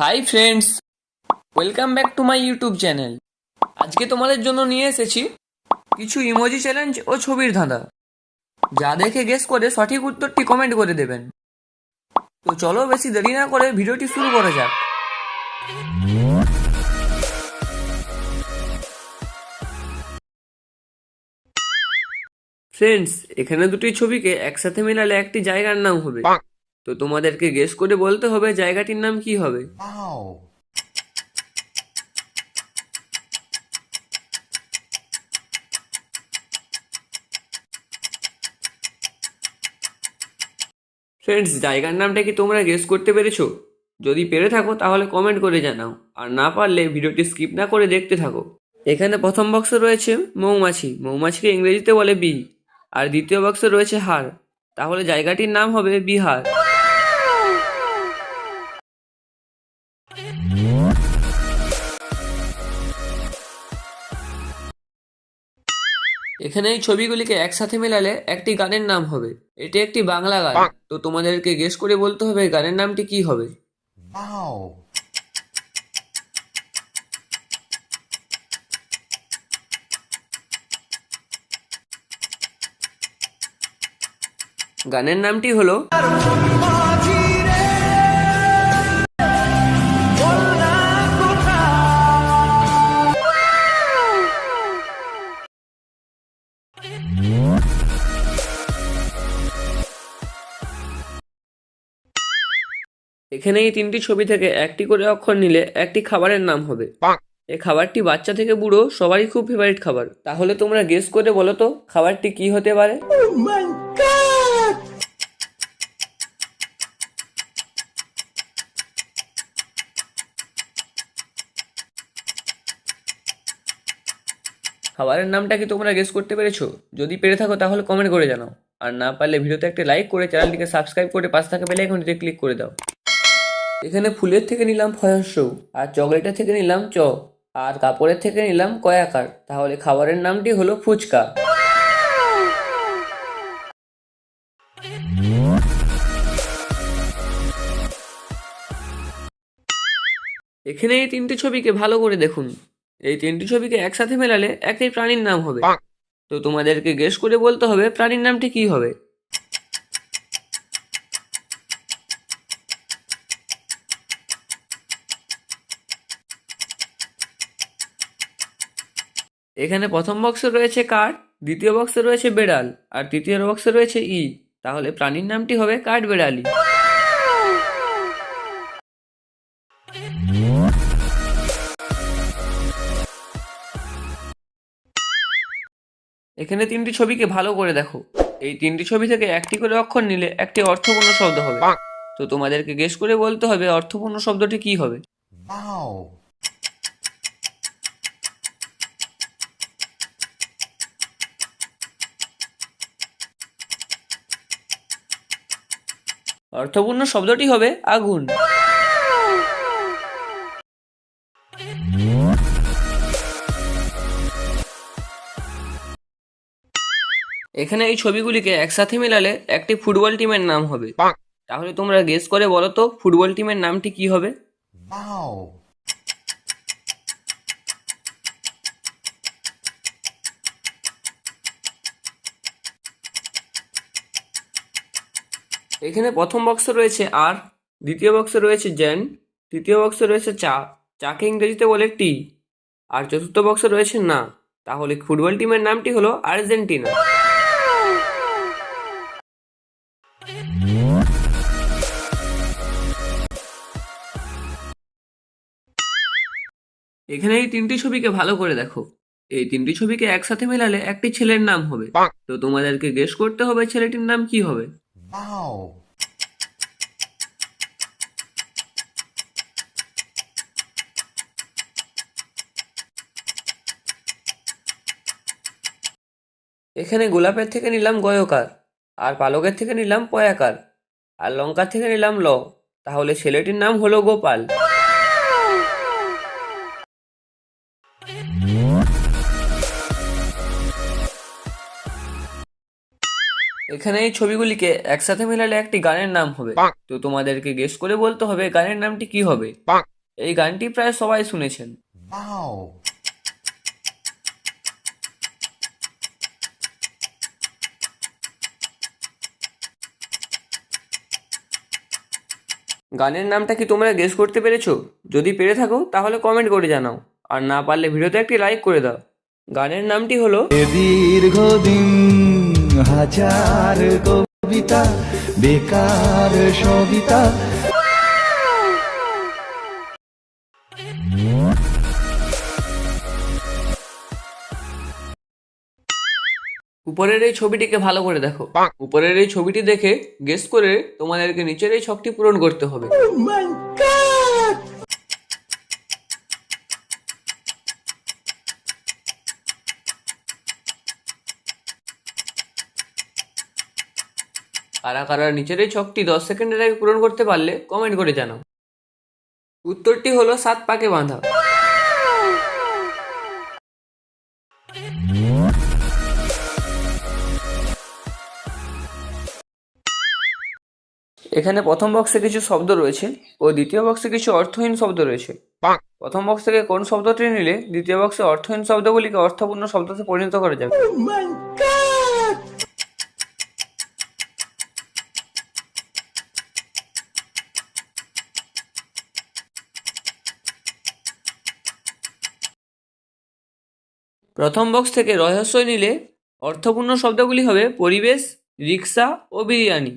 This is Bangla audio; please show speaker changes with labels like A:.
A: Hi friends welcome back to my YouTube channel আজকে তোমাদের জন্য নিয়ে এসেছি কিছু ইমোজি চ্যালেঞ্জ ও ছবির ধাঁধা। যা দেখে গেস করে সঠিক উত্তরটি কমেন্ট করে দেবেন। তো চলো বেশি দেরি না করে ভিডিওটি শুরু করা যাক। ফ্রেন্ডস এখানে দুটি ছবিকে একসাথে মেলালে একটি জায়গার নাম হবে। তো তোমাদেরকে গেস করে বলতে হবে জায়গাটির নাম কি হবে। ফ্রেন্ডস জায়গার নামটা কি তোমরা গেস করতে পেরেছ? যদি পেরে থাকো তাহলে কমেন্ট করে জানাও। আর না পারলে ভিডিওটি স্কিপ না করে দেখতে থাকো। এখানে প্রথম বক্সে রয়েছে মৌমাছি। মৌমাছিকে ইংরেজিতে বলে বি আর দ্বিতীয় বক্সে রয়েছে হার তাহলে জায়গাটির নাম হবে বিহার। এখানে এই ছবিগুলিকে একসাথে মেলালে একটি গানের নাম হবে। এটি একটি বাংলা গান। তো তোমাদেরকে গেস করে বলতে হবে গানের নামটি কি হবে। গানের নামটি হলো এখানে এই তিনটি ছবি থেকে একটি করে অক্ষর নিলে একটি খাবারের নাম হবে। এই খাবারটি বাচ্চা থেকে বুড়ো সবারই খুব ফেভারিট খাবার। তাহলে তোমরা গেস করে বলো তো খাবারটি কি হতে পারে? খাবারের নামটা কি তোমরা গেস করতে পেরেছ? যদি পেরে থাকো তাহলে কমেন্ট করে জানাও। আর না পারলে ভিডিওতে একটা লাইক করে চ্যানেলটিকে সাবস্ক্রাইব করে পাশে থাকা বেল আইকনটিতে ক্লিক করে দাও। এখানে ফুলের থেকে নিলাম ফয়স্য আর চকলেটের থেকে নিলাম চ, আর কাপড়ের থেকে নিলাম কয়াকার তাহলে খাবারের নামটি হলো ফুচকা। এখানে এই তিনটি ছবিকে ভালো করে দেখুন। এই তিনটি ছবিকে একসাথে মেলালে একটি প্রাণীর নাম হবে। তো তোমাদেরকে গেস করে বলতে হবে প্রাণীর নামটি কি হবে। এখানে প্রথম বক্সে রয়েছে কাঠ দ্বিতীয় বক্সে রয়েছে বেড়াল আর তৃতীয় বক্সে রয়েছে ই। তাহলে প্রাণীর নামটি হবে কাঠ বেড়ালি এখানে তিনটি ছবিকে ভালো করে দেখো। এই তিনটি ছবি থেকে একটি করে অক্ষর নিলে একটি অর্থপূর্ণ শব্দ হবে। তো তোমাদেরকে গেস করে বলতে হবে অর্থপূর্ণ শব্দটি কি হবে। অর্থপূর্ণ শব্দটি হবে আগুন। এখানে এই ছবিগুলিকে একসাথে মেলালে একটি ফুটবল টিমের নাম হবে। তাহলে তোমরা গেস করে বলো তো ফুটবল টিমের নামটি কি হবে? এখানে প্রথম বক্সে রয়েছে আর দ্বিতীয় বক্সে রয়েছে জেন তৃতীয় বক্সে রয়েছে চা চাকে ইংরেজিতে বলে টি আর চতুর্থ বক্সে রয়েছে না। তাহলে ফুটবল টিমের নামটি হলো আর্জেন্টিনা। এখানে এই তিনটি ছবিকে ভালো করে দেখো। এই তিনটি ছবিকে একসাথে মেলালে একটি ছেলের নাম হবে। তো তোমাদেরকে গেস করতে হবে ছেলেটির নাম কি হবে। এখানে গোলাপের থেকে নিলাম গয়কার আর পালকের থেকে নিলাম পয়াকার আর লঙ্কার থেকে নিলাম ল। তাহলে ছেলেটির নাম হলো গোপাল। এখানে এই ছবিগুলিকে একসাথে মেলালে একটি গানের নাম হবে। তো তোমাদেরকে গেস করে বলতে হবে গানের নামটি কি হবে। এই গানটি প্রায় সবাই শুনেছেন। গানের নামটা কি তোমরা গেস করতে পেরেছ? যদি পেরে থাকো তাহলে কমেন্ট করে জানাও। আর না পারলে ভিডিওতে একটি লাইক করে দাও। গানের নামটি হলো
B: দীর্ঘদিন হাজার কবিতা বেকার সবিতা।
A: উপরের এই ছবিটিকে ভালো করে দেখো। উপরের এই ছবিটি দেখে গেস করে তোমাদেরকে নিচের এই ছকটি পূরণ করতে হবে। কারা কারা নিচের এই ছকটি দশ সেকেন্ডের আগে পূরণ করতে পারলে কমেন্ট করে জানাও। উত্তরটি হলো সাত পাকে বাঁধা। এখানে প্রথম বক্সে কিছু শব্দ রয়েছে ও দ্বিতীয় বক্সে কিছু অর্থহীন শব্দ রয়েছে। প্রথম বক্স থেকে কোন শব্দটি নিলে দ্বিতীয় বক্সে অর্থহীন শব্দগুলিকে অর্থপূর্ণ শব্দতে পরিণত করা যাবে? প্রথম বক্স থেকে রহস্য নিলে অর্থপূর্ণ শব্দগুলি হবে পরিবেশ রিক্সা ও বিরিয়ানি।